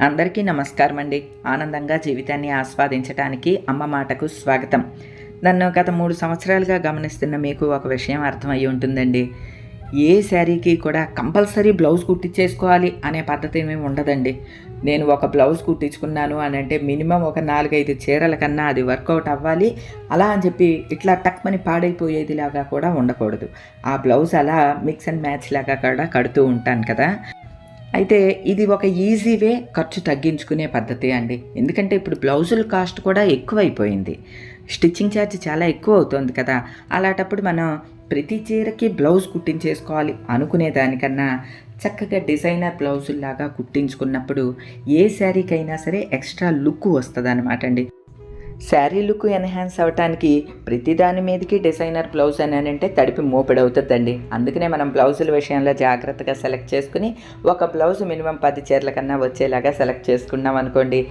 అందరికీ నమస్కారం అండి ఆనందంగా జీవితాన్ని ఆస్వాదించడానికి అమ్మ మాటకు స్వాగతం. నన్ను గత మూడు సంవత్సరాలుగా గమనిస్తున్న మీకు ఒక విషయం అర్థమయ్యి ఉంటుందండి. ఏ శారీకి కూడా కంపల్సరీ బ్లౌజ్ కుట్టించేసుకోవాలి అనే పద్ధతి ఏమీ ఉండదండి. నేను ఒక బ్లౌజ్ కుట్టించుకున్నాను అని అంటే మినిమం ఒక నాలుగైదు చీరల కన్నా అది వర్కౌట్ అవ్వాలి. అలా అని చెప్పి ఇట్లా టక్మని పాడైపోయేది లాగా కూడా ఉండకూడదు. ఆ బ్లౌజ్ అలా మిక్స్ అండ్ మ్యాచ్ లాగా కూడా కడుతూ ఉంటాను కదా. అయితే ఇది ఒక ఈజీ వే ఖర్చు తగ్గించుకునే పద్ధతి అండి. ఎందుకంటే ఇప్పుడు బ్లౌజుల కాస్ట్ కూడా ఎక్కువైపోయింది. స్టిచ్చింగ్ ఛార్జ్ చాలా ఎక్కువ అవుతుంది కదా. అలాంటప్పుడు మనం ప్రతి చీరకి బ్లౌజ్ కుట్టించేసుకోవాలి అనుకునే దానికన్నా చక్కగా డిజైనర్ బ్లౌజుల్లాగా కుట్టించుకున్నప్పుడు ఏ శారీకైనా సరే ఎక్స్ట్రా లుక్ వస్తుంది అనమాట అండి. శారీ లుక్ ఎన్హాన్స్ అవ్వటానికి ప్రతి దాని మీదకి డిజైనర్ బ్లౌజ్ అని అంటే తడిపి మోపెడవుతుందండి. అందుకనే మనం బ్లౌజుల విషయంలో జాగ్రత్తగా సెలెక్ట్ చేసుకుని ఒక బ్లౌజ్ మినిమం పది చీరల కన్నా వచ్చేలాగా సెలెక్ట్ చేసుకున్నాం అనుకోండి.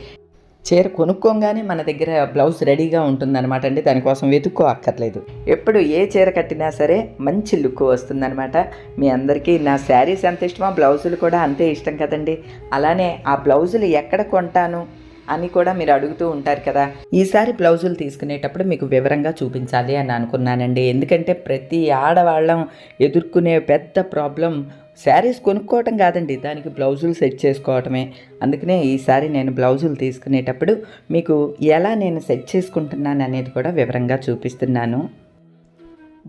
చీర కొనుక్కోగానే మన దగ్గర బ్లౌజ్ రెడీగా ఉంటుందన్నమాట అండి. దానికోసం వెతుక్కో అక్కర్లేదు. ఎప్పుడు ఏ చీర కట్టినా సరే మంచి లుక్ వస్తుందన్నమాట. మీ అందరికీ నా శారీస్ ఎంత ఇష్టమో బ్లౌజులు కూడా అంతే ఇష్టం కదండి. అలానే ఆ బ్లౌజులు ఎక్కడ కొంటాను? అని కూడా మీరు అడుగుతూ ఉంటారు కదా. ఈసారి బ్లౌజులు తీసుకునేటప్పుడు మీకు వివరంగా చూపించాలి అని అనుకున్నానండి. ఎందుకంటే ప్రతి ఆడవాళ్ళం ఎదుర్కొనే పెద్ద ప్రాబ్లం శారీస్ కొనుక్కోవటం కాదండి. దానికి బ్లౌజులు సెట్ చేసుకోవటమే. అందుకనే ఈసారి నేను బ్లౌజులు తీసుకునేటప్పుడు మీకు ఎలా నేను సెట్ చేసుకుంటున్నాను అనేది కూడా వివరంగా చూపిస్తున్నాను.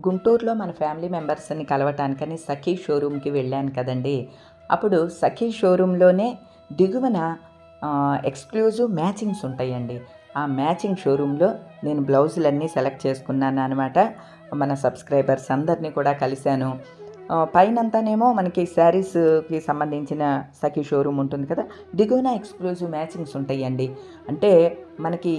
గుంటూరులో మన ఫ్యామిలీ మెంబర్స్ని కలవటానికని సఖీ షోరూమ్కి వెళ్ళాను కదండి. అప్పుడు సఖీ షోరూంలోనే దిగువన ఎక్స్క్లూజివ్ మ్యాచింగ్స్ ఉంటాయండి. ఆ మ్యాచింగ్ షోరూంలో నేను బ్లౌజులన్నీ సెలెక్ట్ చేసుకున్నాను అనమాట మన సబ్స్క్రైబర్స్ అందరినీ కూడా కలిశాను. పైనంతానేమో మనకి శారీస్కి సంబంధించిన సఖీ షోరూమ్ ఉంటుంది కదా దిగువన ఎక్స్క్లూజివ్ మ్యాచింగ్స్ ఉంటాయండి. అంటే మనకి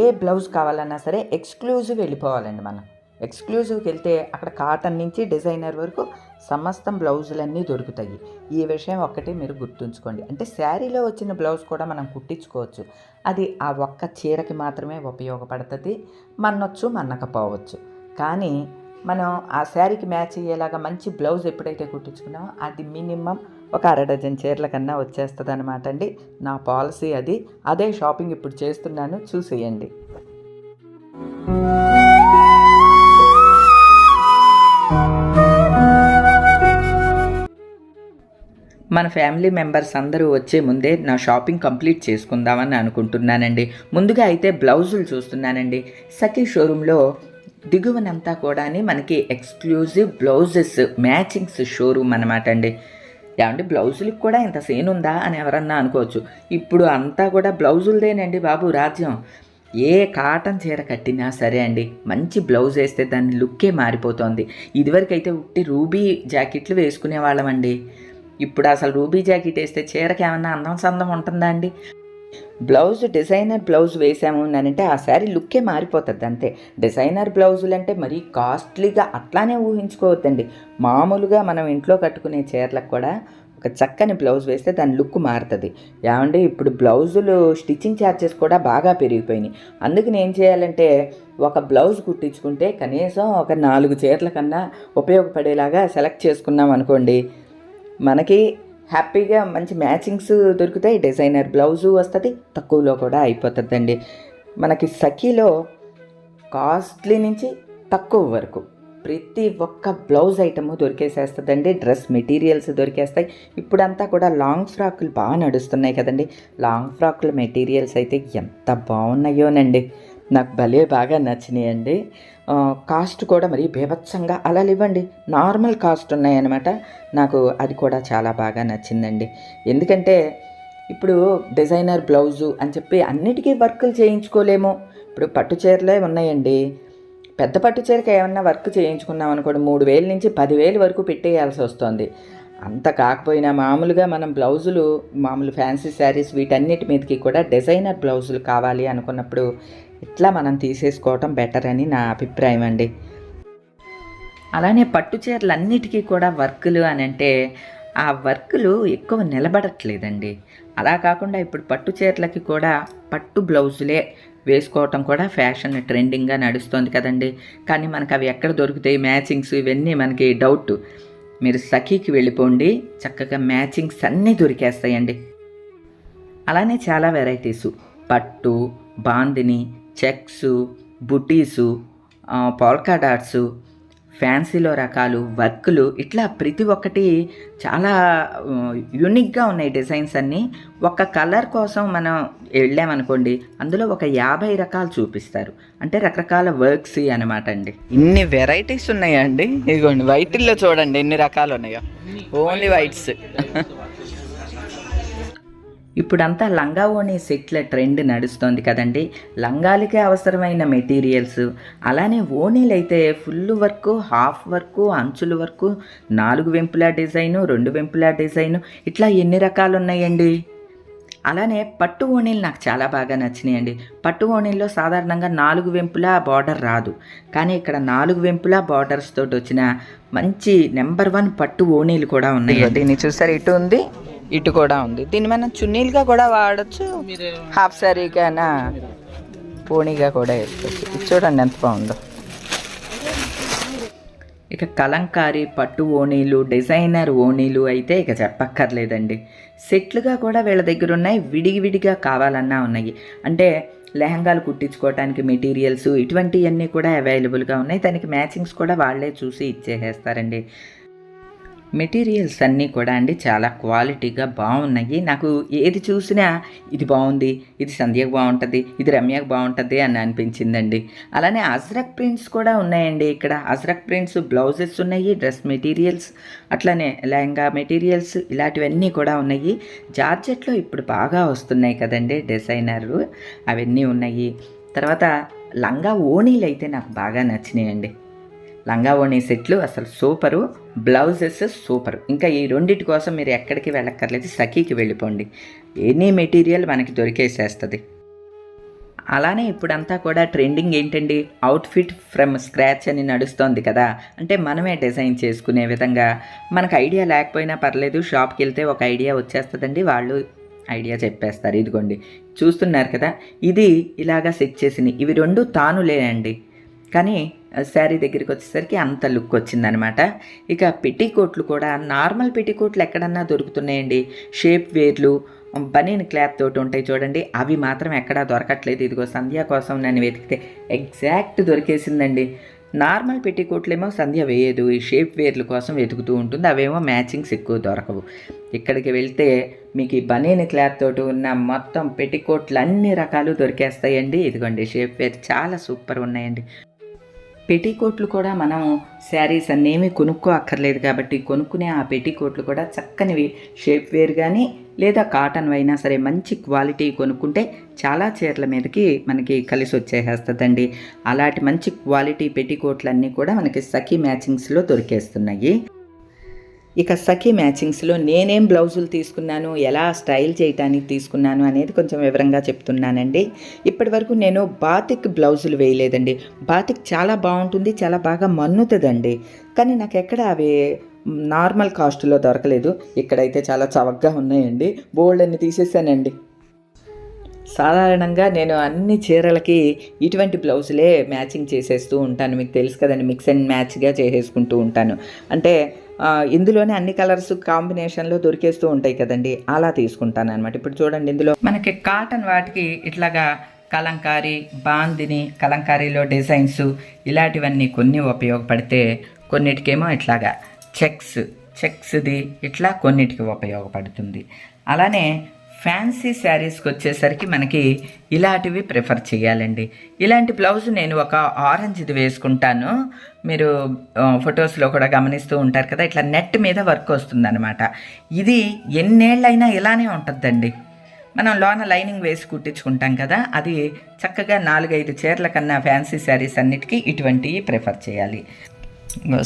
ఏ బ్లౌజ్ కావాలన్నా సరే ఎక్స్క్లూజివ్ వెళ్ళిపోవాలండి మనం. ఎక్స్క్లూజివ్కి వెళ్తే అక్కడ కాటన్ నుంచి డిజైనర్ వరకు సమస్తం బ్లౌజులన్నీ దొరుకుతాయి. ఈ విషయం ఒక్కటే మీరు గుర్తుంచుకోండి. అంటే శారీలో వచ్చిన బ్లౌజ్ కూడా మనం కుట్టించుకోవచ్చు. అది ఆ ఒక్క చీరకి మాత్రమే ఉపయోగపడుతుంది. మన్నొచ్చు మన్నకపోవచ్చు. కానీ మనం ఆ శారీకి మ్యాచ్ అయ్యేలాగా మంచి బ్లౌజ్ ఎప్పుడైతే కుట్టించుకున్నామో అది మినిమం ఒక అర డజన్ చీరల కన్నా వచ్చేస్తుంది అనమాట అండి. నా పాలసీ అది. అదే షాపింగ్ ఇప్పుడు చేస్తున్నాను. చూసేయండి. మన ఫ్యామిలీ మెంబర్స్ అందరూ వచ్చే ముందే నా షాపింగ్ కంప్లీట్ చేసుకుందామని అనుకుంటున్నానండి. ముందుగా అయితే బ్లౌజులు చూస్తున్నానండి. సఖీ షోరూంలో దిగువనంతా కూడా మనకి ఎక్స్క్లూజివ్ బ్లౌజెస్ మ్యాచింగ్స్ షోరూమ్ అనమాట అండి. ఏమంటే బ్లౌజులకు కూడా ఇంత సీన్ ఉందా అని ఎవరన్నా అనుకోవచ్చు. ఇప్పుడు అంతా కూడా బ్లౌజులదేనండి బాబు రాజ్యం. ఏ కాటన్ చీర కట్టినా సరే అండి మంచి బ్లౌజ్ వేస్తే దాని లుక్కే మారిపోతుంది. ఇదివరకైతే ఉట్టి రూబీ జాకెట్లు వేసుకునే వాళ్ళమండి ఇప్పుడు అసలు రూబీ జాకెట్ వేస్తే చీరకి ఏమన్నా అందం సందం ఉంటుందా అండి? బ్లౌజ్ డిజైనర్ బ్లౌజ్ వేసాము అని అంటే ఆ శారీ లుక్కే మారిపోతుంది అంతే. డిజైనర్ బ్లౌజులు అంటే మరీ కాస్ట్లీగా అట్లానే ఊహించుకోవద్దండి. మామూలుగా మనం ఇంట్లో కట్టుకునే చీరలకు కూడా ఒక చక్కని బ్లౌజ్ వేస్తే దాని లుక్ మారుతుంది. ఏమంటే ఇప్పుడు బ్లౌజులు స్టిచ్చింగ్ ఛార్జెస్ కూడా బాగా పెరిగిపోయినాయి. అందుకని ఏం చేయాలంటే ఒక బ్లౌజ్ కుట్టించుకుంటే కనీసం ఒక నాలుగు చీరల కన్నా ఉపయోగపడేలాగా సెలెక్ట్ చేసుకున్నాం అనుకోండి. మనకి హ్యాపీగా మంచి మ్యాచింగ్స్ దొరుకుతాయి డిజైనర్ బ్లౌజు వస్తుంది తక్కువలో కూడా అయిపోతుందండి. మనకి సఖీలో కాస్ట్లీ నుంచి తక్కువ వరకు ప్రతి ఒక్క బ్లౌజ్ ఐటము దొరికేసేస్తుందండి డ్రెస్ మెటీరియల్స్ దొరికేస్తాయి. ఇప్పుడంతా కూడా లాంగ్ ఫ్రాకులు బాగా నడుస్తున్నాయి కదండి. లాంగ్ ఫ్రాకుల మెటీరియల్స్ అయితే ఎంత బాగున్నాయోనండి. నాకు భలే బాగా నచ్చినాయండి. కాస్ట్ కూడా మరి బీభత్సంగా అలా ఇవ్వండి నార్మల్ కాస్ట్ ఉన్నాయన్నమాట. నాకు అది కూడా చాలా బాగా నచ్చిందండి. ఎందుకంటే ఇప్పుడు డిజైనర్ బ్లౌజు అని చెప్పి అన్నిటికీ వర్కులు చేయించుకోలేము. ఇప్పుడు పట్టు చీరలే ఉన్నాయండి. పెద్ద పట్టు చీరకి ఏమన్నా వర్క్ చేయించుకున్నాం అనుకోండి మూడు వేల నుంచి పదివేలు వరకు పెట్టేయాల్సి వస్తుంది. అంత కాకపోయినా మామూలుగా మనం బ్లౌజులు మామూలు ఫ్యాన్సీ శారీస్ వీటన్నిటి మీదకి కూడా డిజైనర్ బ్లౌజులు కావాలి అనుకున్నప్పుడు ఇట్లా మనం తీసేసుకోవటం బెటర్ అని నా అభిప్రాయం అండి. అలానే పట్టు చీరలన్నిటికీ కూడా వర్కులు అని అంటే ఆ వర్కులు ఎక్కువ నిలబడట్లేదండి. అలా కాకుండా ఇప్పుడు పట్టు చీరలకి కూడా పట్టు బ్లౌజులే వేసుకోవటం కూడా ఫ్యాషన్ ట్రెండింగ్గా నడుస్తుంది కదండి. కానీ మనకు అవి ఎక్కడ దొరుకుతాయి? మ్యాచింగ్స్ ఇవన్నీ మనకి డౌట్. మీరు సఖీకి వెళ్ళిపోండి. చక్కగా మ్యాచింగ్స్ అన్నీ దొరికేస్తాయండి. అలానే చాలా వెరైటీసు పట్టు బాందిని చెక్సు బుటీసు పోల్కా డాట్సు ఫ్యాన్సీలో రకాలు వర్కులు ఇట్లా ప్రతి ఒక్కటి చాలా యూనిక్గా ఉన్నాయి డిజైన్స్ అన్నీ. ఒక కలర్ కోసం మనం వెళ్ళామనుకోండి అందులో ఒక యాభై రకాలు చూపిస్తారు. అంటే రకరకాల వర్క్స్ అనమాట అండి. ఇన్ని వెరైటీస్ ఉన్నాయా అండి? ఇదిగోండి వైట్లో చూడండి ఎన్ని రకాలు ఉన్నాయో. ఓన్లీ వైట్స్ ఇప్పుడంతా లంగా ఓణి సెట్ల ట్రెండ్ నడుస్తోంది కదండి. లంగాలకే అవసరమైన మెటీరియల్స్. అలానే ఓణీలు అయితే ఫుల్ వర్క్ హాఫ్ వర్క్ అంచుల వర్క్ నాలుగు వెంపుల డిజైను రెండు వెంపుల డిజైను ఇట్లా ఎన్ని రకాలు ఉన్నాయండి అలానే పట్టు ఓణీలు నాకు చాలా బాగా నచ్చినాయండి. పట్టు ఓణీల్లో సాధారణంగా నాలుగు వెంపుల బార్డర్ రాదు. కానీ ఇక్కడ నాలుగు వెంపుల బార్డర్స్ తోటి వచ్చిన మంచి నెంబర్ వన్ పట్టు ఓణీలు కూడా ఉన్నాయి దీన్ని చూసారు? ఇటు ఉంది. ఇటు కూడా ఉంది. దీన్ని మనం చున్నీలుగా కూడా వాడచ్చు. హాఫ్ శారీగానా పోనీగా కూడా వేసుకోవచ్చు. ఇది చూడండి ఎంత బాగుందో. ఇక కలంకారీ పట్టు ఓణీలు డిజైనర్ ఓణీలు అయితే ఇక చెప్పక్కర్లేదండి. సెట్లుగా కూడా వీళ్ళ దగ్గర ఉన్నాయి. విడివిడిగా కావాలన్నా ఉన్నాయి. అంటే లెహంగాలు కుట్టించుకోవడానికి మెటీరియల్స్ ఇటువంటివన్నీ కూడా అవైలబుల్గా ఉన్నాయి. దానికి మ్యాచింగ్స్ కూడా వాళ్ళే చూసి ఇచ్చేసేస్తారండి. మెటీరియల్స్ అన్నీ కూడా అండి చాలా క్వాలిటీగా బాగున్నాయి. నాకు ఏది చూసినా ఇది బాగుంది ఇది సంధ్యకు బాగుంటుంది ఇది రమ్యకు బాగుంటుంది అని అనిపించిందండి. అలానే అజ్రక్ ప్రింట్స్ కూడా ఉన్నాయండి ఇక్కడ. అజ్రక్ ప్రింట్స్ బ్లౌజెస్ ఉన్నాయి డ్రెస్ మెటీరియల్స్ అట్లానే లెహంగా మెటీరియల్స్ ఇలాంటివన్నీ కూడా ఉన్నాయి. జార్జెట్లో ఇప్పుడు బాగా వస్తున్నాయి కదండి డిజైనర్ అవన్నీ ఉన్నాయి. తర్వాత లంగా ఓణీలు అయితే నాకు బాగా నచ్చినాయండి. లంగా ఓణి సెట్లు అసలు సూపరు బ్లౌజెస్ సూపర్. ఇంకా ఈ రెండింటి కోసం మీరు ఎక్కడికి వెళ్ళక్కర్లేదు సఖీకి వెళ్ళిపోండి. ఎనీ మెటీరియల్ మనకి దొరికేసేస్తుంది. అలానే ఇప్పుడంతా కూడా ట్రెండింగ్ ఏంటండి? అవుట్ఫిట్ ఫ్రమ్ స్క్రాచ్ అని నడుస్తోంది కదా. అంటే మనమే డిజైన్ చేసుకునే విధంగా. మనకు ఐడియా లేకపోయినా పర్లేదు షాప్కి వెళ్తే ఒక ఐడియా వచ్చేస్తుందండి. వాళ్ళు ఐడియా చెప్పేస్తారు. ఇదిగోండి చూస్తున్నారు కదా? ఇది ఇలాగా సెట్ చేసింది. ఇవి రెండు తాను అండి. కానీ శారీ దగ్గరికి వచ్చేసరికి అంత లుక్ వచ్చిందనమాట. ఇక పెట్టికోట్లు కూడా నార్మల్ పెట్టికోట్లు ఎక్కడన్నా దొరుకుతున్నాయండి. షేప్ వేర్లు బనీన్ క్లాత్ తోటి ఉంటాయి చూడండి. అవి మాత్రం ఎక్కడా దొరకట్లేదు. ఇదిగో సంధ్య కోసం నన్ను వెతికితే ఎగ్జాక్ట్ దొరికేసిందండి. నార్మల్ పెట్టికోట్లేమో సంధ్య వేయదు. ఈ షేప్ వేర్ల కోసం వెతుకుతూ ఉంటుంది. అవేమో మ్యాచింగ్స్ ఎక్కువ దొరకవు. ఇక్కడికి వెళ్తే మీకు ఈ బనీన్ క్లాత్ తోటి ఉన్న మొత్తం పెట్టికోట్లు అన్ని రకాలు దొరికేస్తాయండి. ఇదిగోండి షేప్ వేర్ చాలా సూపర్ ఉన్నాయండి. పెటీకోట్లు కూడా మనం శారీస్ అన్నేమి కొనుక్కో అక్కర్లేదు కాబట్టి కొనుక్కునే ఆ పెటీకోట్లు కూడా చక్కనివి షేప్ వేర్ కానీ లేదా కాటన్ అయినా సరే మంచి క్వాలిటీ కొనుక్కుంటే చాలా చీరల మీదకి మనకి కలిసి వచ్చేసేస్తుందండి అలాంటి మంచి క్వాలిటీ పెటీకోట్లన్నీ కూడా మనకి సఖీ మ్యాచింగ్స్లో దొరికేస్తున్నాయి. ఇక సఖీ మ్యాచింగ్స్లో నేనేం బ్లౌజులు తీసుకున్నాను ఎలా స్టైల్ చేయటానికి తీసుకున్నాను అనేది కొంచెం వివరంగా చెప్తున్నానండి. ఇప్పటి వరకు నేను బాతిక్ బ్లౌజులు వేయలేదండి. బాతిక్ చాలా బాగుంటుంది చాలా బాగా మన్నుతుందండి. కానీ నాకు ఎక్కడ అవి నార్మల్ కాస్ట్లో దొరకలేదు. ఇక్కడైతే చాలా చవకగా ఉన్నాయండి. బోల్డ్ అన్ని తీసేసానండి. సాధారణంగా నేను అన్ని చీరలకి ఇటువంటి బ్లౌజులే మ్యాచింగ్ చేసేస్తూ ఉంటాను. మీకు తెలుసు కదండి మిక్స్ అండ్ మ్యాచ్గా చేసేసుకుంటూ ఉంటాను. అంటే ఇందులోనే అన్ని కలర్స్ కాంబినేషన్లో దొరికేస్తూ ఉంటాయి కదండి. అలా తీసుకుంటాను అనమాట ఇప్పుడు చూడండి ఇందులో మనకి కాటన్ వాటికి ఇట్లాగా కలంకారీ బాందిని కలంకారీలో డిజైన్స్ ఇలాంటివన్నీ కొన్ని ఉపయోగపడితే కొన్నిటికేమో ఇట్లాగా చెక్స్ చెక్స్ది ఇట్లా కొన్నిటికి ఉపయోగపడుతుంది. అలానే ఫ్యాన్సీ శారీస్కి వచ్చేసరికి మనకి ఇలాంటివి ప్రిఫర్ చేయాలండి. ఇలాంటి బ్లౌజ్ నేను ఒక ఆరెంజ్ది వేసుకుంటాను. మీరు ఫొటోస్లో కూడా గమనిస్తూ ఉంటారు కదా ఇట్లా నెట్ మీద వర్క్ వస్తుందన్నమాట. ఇది ఎన్నేళ్ళైనా ఇలానే ఉంటుందండి. మనం లోన లైనింగ్ వేసి కుట్టించుకుంటాం కదా అది చక్కగా నాలుగైదు చీరల కన్నా ఫ్యాన్సీ శారీస్ అన్నిటికీ ఇటువంటివి ప్రిఫర్ చేయాలి.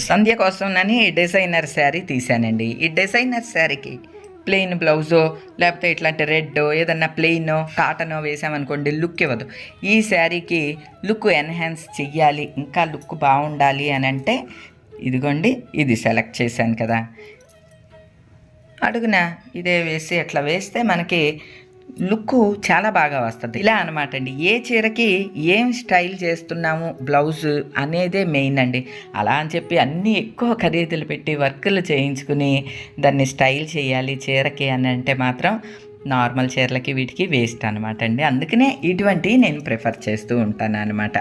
సంధ్య కోసం నని డిజైనర్ శారీ తీసానండి ఈ డిజైనర్ శారీకి ప్లెయిన్ బ్లౌజో లేకపోతే ఇట్లాంటి రెడ్ ఏదన్నా ప్లెయిన్ కాటనో వేసామనుకోండి లుక్ ఇవ్వదు. ఈ శారీకి లుక్ ఎన్హాన్స్ చెయ్యాలి ఇంకా లుక్ బాగుండాలి అని అంటే ఇదిగోండి ఇది సెలెక్ట్ చేశాను కదా. అడుగున ఇదే వేసి అట్లా వేస్తే మనకి లుక్ చాలా బాగా వస్తుంది. ఇలా అనమాట అండి ఏ చీరకి ఏం స్టైల్ చేస్తున్నాము బ్లౌజ్ అనేదే మెయిన్ అండి. అలా అని చెప్పి అన్నీ ఎక్కువ ఖరీదులు పెట్టి వర్కులు చేయించుకుని దాన్ని స్టైల్ చేయాలి చీరకి అని అంటే మాత్రం నార్మల్ చీరలకి వీటికి వేస్ట్ అనమాట అండి అందుకనే ఇటువంటివి నేను ప్రిఫర్ చేస్తూ ఉంటాను అనమాట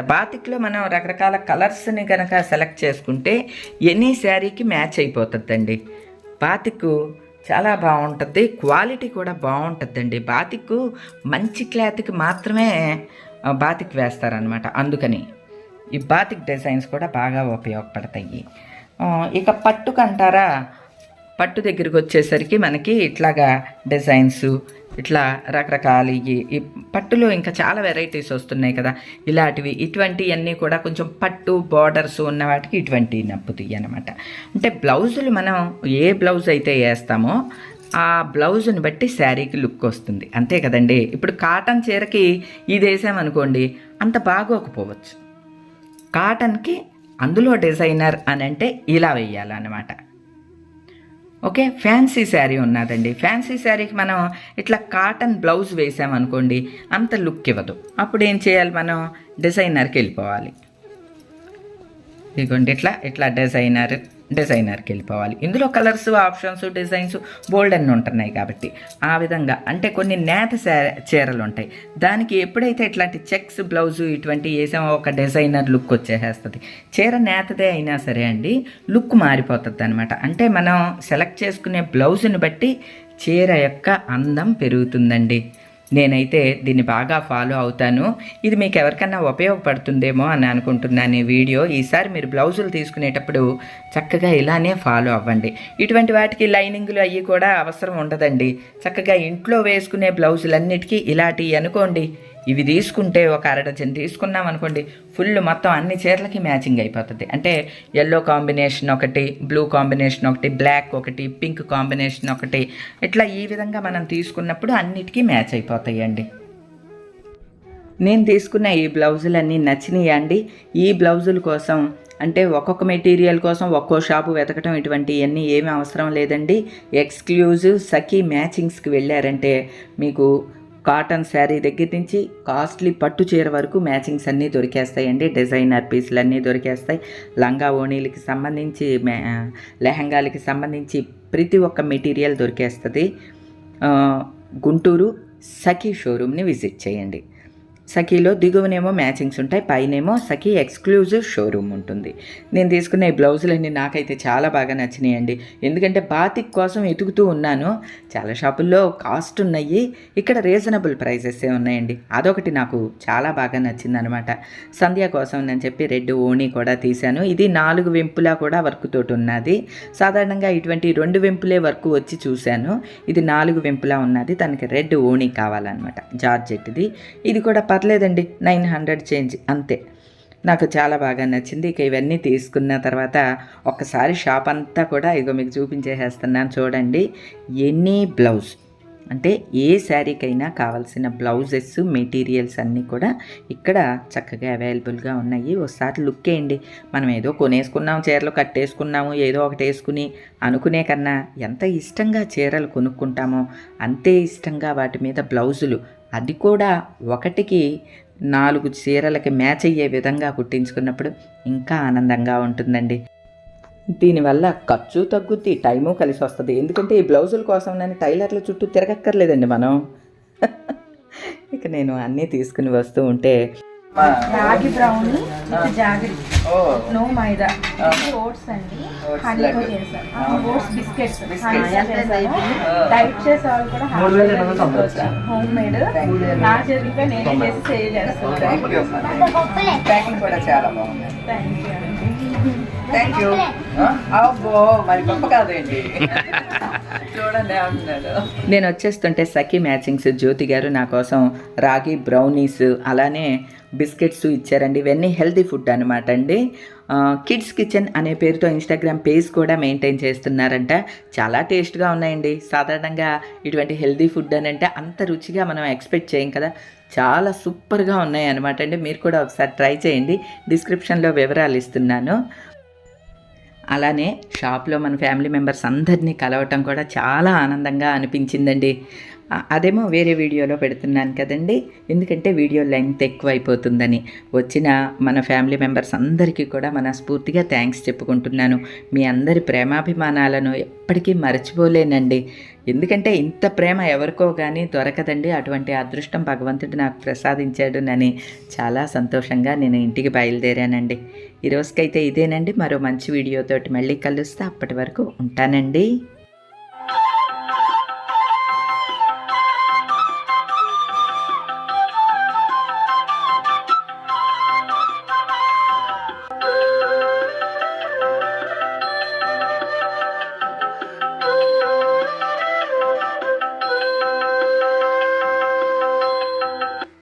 బాతిక్లో మనం రకరకాల కలర్స్ని కనుక సెలెక్ట్ చేసుకుంటే ఎనీ శారీకి మ్యాచ్ అయిపోతుందండి. బాతిక్ చాలా బాగుంటుంది. క్వాలిటీ కూడా బాగుంటుందండి. బాతిక్ మంచి క్లాత్కి మాత్రమే ఆ, బాతిక్ వేస్తారనమాట అందుకని ఈ బాతిక్ డిజైన్స్ కూడా బాగా ఉపయోగపడతాయి. ఇక పట్టుకంటారా? పట్టు దగ్గరికి వచ్చేసరికి మనకి ఇట్లాగా డిజైన్స్ ఇట్లా రకరకాల ఈ పట్టులో ఇంకా చాలా వెరైటీస్ వస్తున్నాయి కదా. ఇలాంటివి ఇటువంటివన్నీ కూడా కొంచెం పట్టు బార్డర్స్ ఉన్న వాటికి ఇటువంటి నప్పుతాయి అనమాట అంటే బ్లౌజులు మనం ఏ బ్లౌజ్ అయితే వేస్తామో ఆ బ్లౌజ్ని బట్టి శారీకి లుక్ వస్తుంది. అంతే కదండి. ఇప్పుడు కాటన్ చీరకి ఇది వేసామనుకోండి అంత బాగోకపోవచ్చు. కాటన్కి అందులో డిజైనర్ అని అంటే ఇలా వేయాలన్నమాట. ఓకే? ఫ్యాన్సీ శారీ ఉన్నదండి. ఫ్యాన్సీ శారీకి మనం ఇట్లా కాటన్ బ్లౌజ్ వేసామనుకోండి అంత లుక్ ఇవ్వదు. అప్పుడు ఏం చేయాలి మనం? డిజైనర్కి వెళ్ళిపోవాలి. ఇదిగోండి ఇట్లా ఇట్లా డిజైనర్ డిజైనర్కి వెళ్ళిపోవాలి. ఇందులో కలర్స్ ఆప్షన్స్ డిజైన్స్ బోల్డ్ అన్నీ ఉంటున్నాయి కాబట్టి ఆ విధంగా అంటే కొన్ని నేత చీరలు ఉంటాయి దానికి ఎప్పుడైతే ఇట్లాంటి చెక్స్ బ్లౌజ్ ఇటువంటి వేసామో ఒక డిజైనర్ లుక్ వచ్చేసేస్తుంది. చీర నేతదే అయినా సరే అండి లుక్ మారిపోతుంది అనమాట అంటే మనం సెలెక్ట్ చేసుకునే బ్లౌజ్ని బట్టి చీర యొక్క అందం పెరుగుతుందండి. నేనైతే దీన్ని బాగా ఫాలో అవుతాను. ఇది మీకు ఎవరికన్నా ఉపయోగపడుతుందేమో అని అనుకుంటున్నాను ఈ వీడియో. ఈసారి మీరు బ్లౌజులు తీసుకునేటప్పుడు చక్కగా ఇలానే ఫాలో అవ్వండి. ఇటువంటి వాటికి లైనింగ్లు అవి కూడా అవసరం ఉండదండి. చక్కగా ఇంట్లో వేసుకునే బ్లౌజులన్నిటికీ ఇలాంటివి అనుకోండి. ఇవి తీసుకుంటే ఒక అర డజన్ తీసుకున్నాం అనుకోండి ఫుల్ మొత్తం అన్ని చీరలకి మ్యాచింగ్ అయిపోతుంది. అంటే ఎల్లో కాంబినేషన్ ఒకటి బ్లూ కాంబినేషన్ ఒకటి బ్లాక్ ఒకటి పింక్ కాంబినేషన్ ఒకటి ఇట్లా ఈ విధంగా మనం తీసుకున్నప్పుడు అన్నిటికీ మ్యాచ్ అయిపోతాయండి. నేను తీసుకున్న ఈ బ్లౌజులన్నీ నచ్చినాయి అండి? ఈ బ్లౌజుల కోసం అంటే ఒక్కొక్క మెటీరియల్ కోసం ఒక్కో షాపు వెతకటం ఇటువంటివన్నీ ఏమీ అవసరం లేదండి. ఎక్స్క్లూజివ్ సఖీ మ్యాచింగ్స్కి వెళ్ళారంటే మీకు కాటన్ శారీ దగ్గర నుంచి కాస్ట్లీ పట్టు చీర వరకు మ్యాచింగ్స్ అన్నీ దొరికేస్తాయండి. డిజైనర్ పీసులు అన్నీ దొరికేస్తాయి. లంగా ఓణీలకి సంబంధించి లెహంగాలకి సంబంధించి ప్రతి ఒక్క మెటీరియల్ దొరికేస్తుంది. గుంటూరు సఖీ షోరూమ్ని విజిట్ చేయండి. సఖీలో దిగువనేమో మ్యాచింగ్స్ ఉంటాయి పైనేమో సఖీ ఎక్స్క్లూజివ్ షోరూమ్ ఉంటుంది. నేను తీసుకున్న ఈ బ్లౌజులన్నీ నాకైతే చాలా బాగా నచ్చినాయండి. ఎందుకంటే బాతిక్ కోసం ఎతుకుతూ ఉన్నాను. చాలా షాపుల్లో కాస్ట్ ఉన్నాయి ఇక్కడ రీజనబుల్ ప్రైజెసే ఉన్నాయండి. అదొకటి నాకు చాలా బాగా నచ్చింది అనమాట సంధ్య కోసం నేను చెప్పి రెడ్ ఓణి కూడా తీశాను. ఇది నాలుగు వెంపులా కూడా వర్క్ తోటి ఉన్నది. సాధారణంగా ఇటువంటి రెండు వెంపులే వర్క్ వచ్చి చూశాను. ఇది నాలుగు వెంపులా ఉన్నది. తనకి రెడ్ ఓణి కావాలన్నమాట. జార్జెట్ది. ఇది కూడా పర్లేదండి నైన్ హండ్రెడ్ చేంజ్ అంతే. నాకు చాలా బాగా నచ్చింది. ఇక ఇవన్నీ తీసుకున్న తర్వాత ఒక్కసారి షాప్ అంతా కూడా ఇగో మీకు చూపించేసేస్తున్నాను చూడండి. ఎనీ బ్లౌజ్ అంటే ఏ శారీకైనా కావాల్సిన బ్లౌజెస్ మెటీరియల్స్ అన్నీ కూడా ఇక్కడ చక్కగా అవైలబుల్గా ఉన్నాయి. ఒకసారి లుక్ వేయండి. మనం ఏదో కొనేసుకున్నాం చీరలు కట్టేసుకున్నాము ఏదో ఒకటి వేసుకుని అనుకునే కన్నా ఎంత ఇష్టంగా చీరలు కొనుక్కుంటామో అంతే ఇష్టంగా వాటి మీద బ్లౌజులు అది కూడా ఒకటికి నాలుగు చీరలకి మ్యాచ్ అయ్యే విధంగా కుట్టించుకున్నప్పుడు ఇంకా ఆనందంగా ఉంటుందండి. దీనివల్ల ఖర్చు తగ్గుద్ది టైము కలిసి వస్తుంది. ఎందుకంటే ఈ బ్లౌజుల కోసం నేను టైలర్ల చుట్టూ తిరగక్కర్లేదండి మనం. ఇక నేను అన్నీ తీసుకుని వస్తూ ఉంటే ragi brownie with jaggery. No maida. Oats అండి. హనీతో. చేశాను. ఓట్స్ బిస్కెట్స్ డైట్ చేసే వాళ్ళు కూడా. Home made. నా చేతులతో నేనే చేసి సేల్ చేస్తాను. థ్యాంక్ యూ ప్యాకింగ్ కూడా చాలా బాగుంది. థ్యాంక్ యూ అబ్బో మరి గొప్ప కాదేంటి నేను వచ్చేస్తుంటే సఖీ మ్యాచింగ్స్ జ్యోతి గారు నా కోసం రాగి బ్రౌనీస్ అలానే బిస్కెట్స్ ఇచ్చారండి. ఇవన్నీ హెల్తీ ఫుడ్ అనమాట అండి. కిడ్స్ కిచెన్ అనే పేరుతో ఇన్స్టాగ్రామ్ పేజ్ కూడా మెయింటైన్ చేస్తున్నారంట. చాలా టేస్ట్గా ఉన్నాయండి. సాధారణంగా ఇటువంటి హెల్తీ ఫుడ్ అని అంటే అంత రుచిగా మనం ఎక్స్పెక్ట్ చేయం కదా. చాలా సూపర్గా ఉన్నాయి అనమాట అండి. మీరు కూడా ఒకసారి ట్రై చేయండి. డిస్క్రిప్షన్లో వివరాలు ఇస్తున్నాను. అలానే షాప్లో మన ఫ్యామిలీ మెంబర్స్ అందరినీ కలవటం కూడా చాలా ఆనందంగా అనిపించిందండి. అదేమో వేరే వీడియోలో పెడుతున్నాను కదండి. ఎందుకంటే వీడియో లెంగ్త్ ఎక్కువ అయిపోతుందని వచ్చిన మన ఫ్యామిలీ మెంబర్స్ అందరికీ కూడా మనస్ఫూర్తిగా థ్యాంక్స్ చెప్పుకుంటున్నాను. మీ అందరి ప్రేమాభిమానాలను ఎప్పటికీ మర్చిపోలేనండి. ఎందుకంటే ఇంత ప్రేమ ఎవరికో కానీ దొరకదండి. అటువంటి అదృష్టం భగవంతుడు నాకు ప్రసాదించాడునని చాలా సంతోషంగా నేను ఇంటికి బయలుదేరానండి. ఈ రోజుకైతే ఇదేనండి. మరో మంచి వీడియోతోటి మళ్ళీ కలుస్తే. అప్పటి వరకు ఉంటానండి.